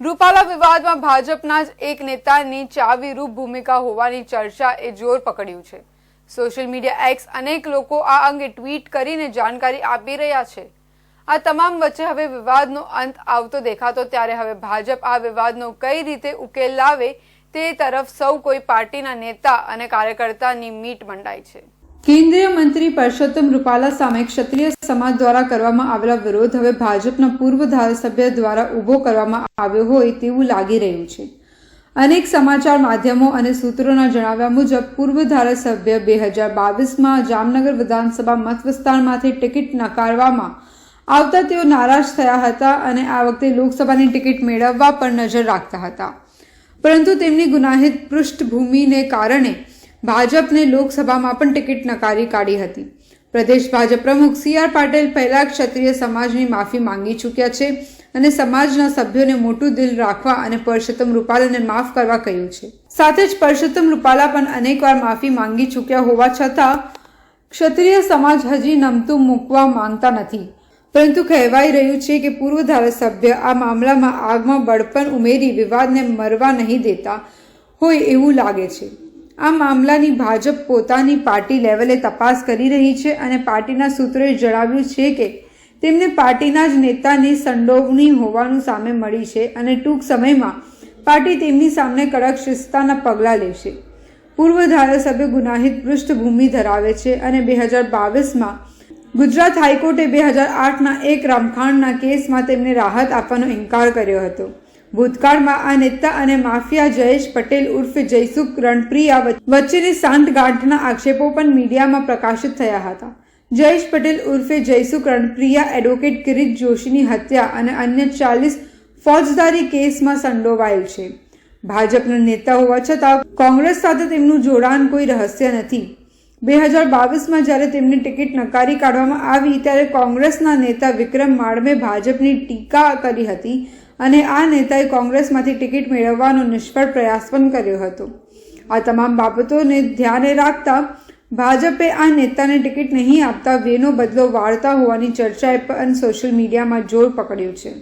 રૂપાલા વિવાદમાં ભાજપના જ એક નેતાની ચાવીરૂપ ભૂમિકા હોવાની ચર્ચા એ જોર પકડ્યું છે. સોશિયલ મીડિયા એક્સ અનેક લોકો આ અંગે ટ્વીટ કરીને જાણકારી આપી રહ્યા છે. આ તમામ વચ્ચે હવે વિવાદનો અંત આવતો દેખાતો ત્યારે હવે ભાજપ આ વિવાદનો કઈ રીતે ઉકેલ લાવે તે તરફ સૌ કોઈ પાર્ટીના નેતા અને કાર્યકર્તાની મીટ મંડાઈ છે. કેન્દ્રીય મંત્રી પરસોત્તમ રૂપાલા સામે ક્ષત્રિય સમાજ દ્વારા કરવામાં આવેલા વિરોધ હવે ભાજપના પૂર્વ ધારાસભ્ય દ્વારા ઊભો કરવામાં આવ્યો હોય તેવું લાગી રહ્યું છે. અનેક સમાચાર માધ્યમો અને સૂત્રોના જણાવ્યા મુજબ, પૂર્વ ધારાસભ્ય બે હજાર બાવીસમાં જામનગર વિધાનસભા મત ટિકિટ નકારવામાં આવતા તેઓ નારાજ થયા હતા અને આ વખતે લોકસભાની ટિકિટ મેળવવા પર નજર રાખતા હતા. પરંતુ તેમની ગુનાહિત પૃષ્ઠભૂમિને કારણે ભાજપને લોકસભામાં પણ ટિકિટ નકારી કાઢી હતી. પ્રદેશ ભાજપ પ્રમુખ સી આર પાટીલ પહેલા ક્ષત્રિય સમાજની માફી માંગી ચૂક્યા છે અને સમાજના સભ્યોને મોટું દિલ રાખવા અને પરષોત્તમ રૂપાલાને માફ કરવા કહ્યું છે. સાથે જ પરષોત્તમ રૂપાલા પણ અનેકવાર માફી માંગી ચૂક્યા હોવા છતાં ક્ષત્રિય સમાજ હજી નમતું મૂકવા માંગતા નથી. પરંતુ કહેવાઈ રહ્યું છે કે પૂર્વ ધારાસભ્ય આ મામલામાં આગમાં બળપણ ઉમેરી વિવાદને મરવા નહીં દેતા હોય એવું લાગે છે. આ મામલાની ભાજપ પોતાની પાર્ટી લેવલે તપાસ કરી રહી છે અને પાર્ટીના સૂત્રોએ જણાવ્યું છે કે તેમને પાર્ટીના જ નેતાની સંડોવણી હોવાનું સામે મળી છે અને ટૂંક સમયમાં પાર્ટી તેમની સામે કડક શિસ્તાના પગલાં લેશે. પૂર્વ ધારાસભ્ય ગુનાહિત પૃષ્ઠભૂમિ ધરાવે છે અને બે હજાર બાવીસમાં ગુજરાત હાઈકોર્ટે બે હજાર આઠના એક રમખાણના કેસમાં તેમને રાહત આપવાનો ઇનકાર કર્યો હતો. ભૂતકાળમાં આ નેતા અને માફિયા જયેશ પટેલ ઉર્ફે જયસુખ રણપ્રિયા વચ્ચેની સાંઠગાંઠના આક્ષેપો પણ મીડિયામાં પ્રકાશિત થયા હતા. જયેશ પટેલ ઉર્ફે જયસુખ રણપ્રિયા એડવોકેટ કિરીટ જોશીની હત્યા અને અન્ય ચાલીસ ફોજદારી કેસમાં સંડોવાયેલ છે. ભાજપના નેતા હોવા છતાં કોંગ્રેસ સાથે તેમનું જોડાણ કોઈ રહસ્ય નથી. બે હજાર બાવીસમાં જ્યારે તેમની ટિકિટ નકારી કાઢવામાં આવી ત્યારે કોંગ્રેસના નેતા વિક્રમ માળમે ભાજપની ટીકા કરી હતી અને આ નેતાએ કોંગ્રેસમાંથી ટિકિટ મેળવવાનો નિષ્ફળ પ્રયાસ પણ કર્યો હતો. આ તમામ બાબતોને ધ્યાને રાખતા ભાજપે આ નેતાને ટિકિટ નહીં આપતા વેનો બદલો વાળતા હોવાની ચર્ચાએ પણ સોશિયલ મીડિયામાં જોર પકડ્યું છે.